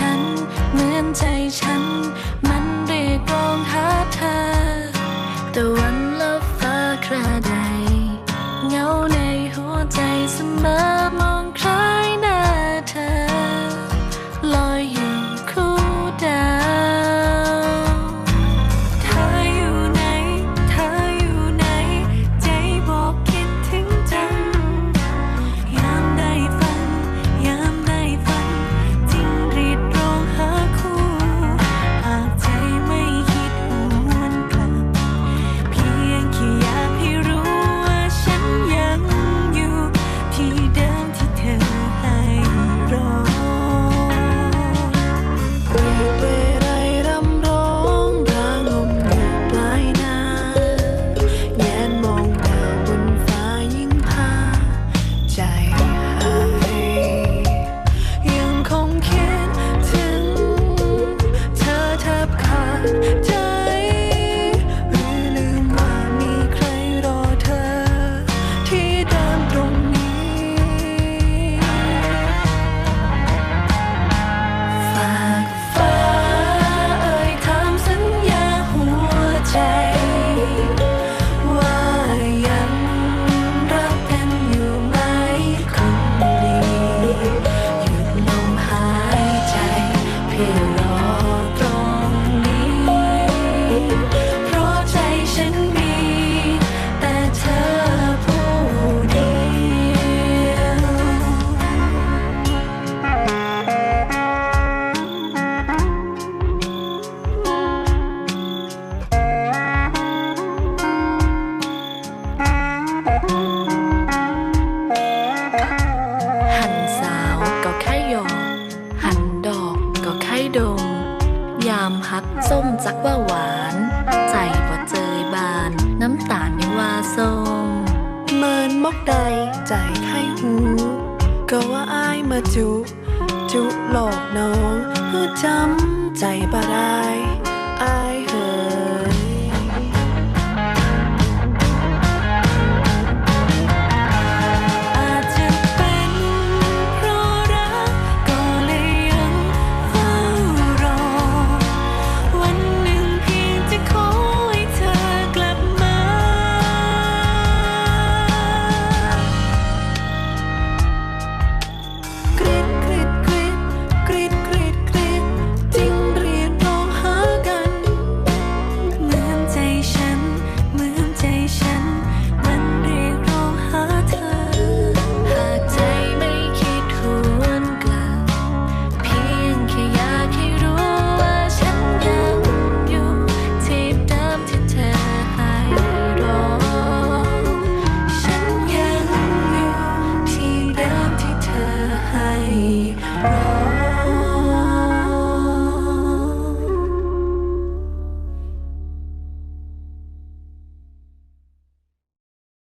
ฉัน เหมือนใจฉัน ก ส้มจักว่าหวาน ใจบ่เจยบาน น้ำตาลยังว่าส้มเมินมกใด ใจไข้หู ก็ว่าอายมาจุ จุหลอกน้องเพื่อจำใจบ่ได้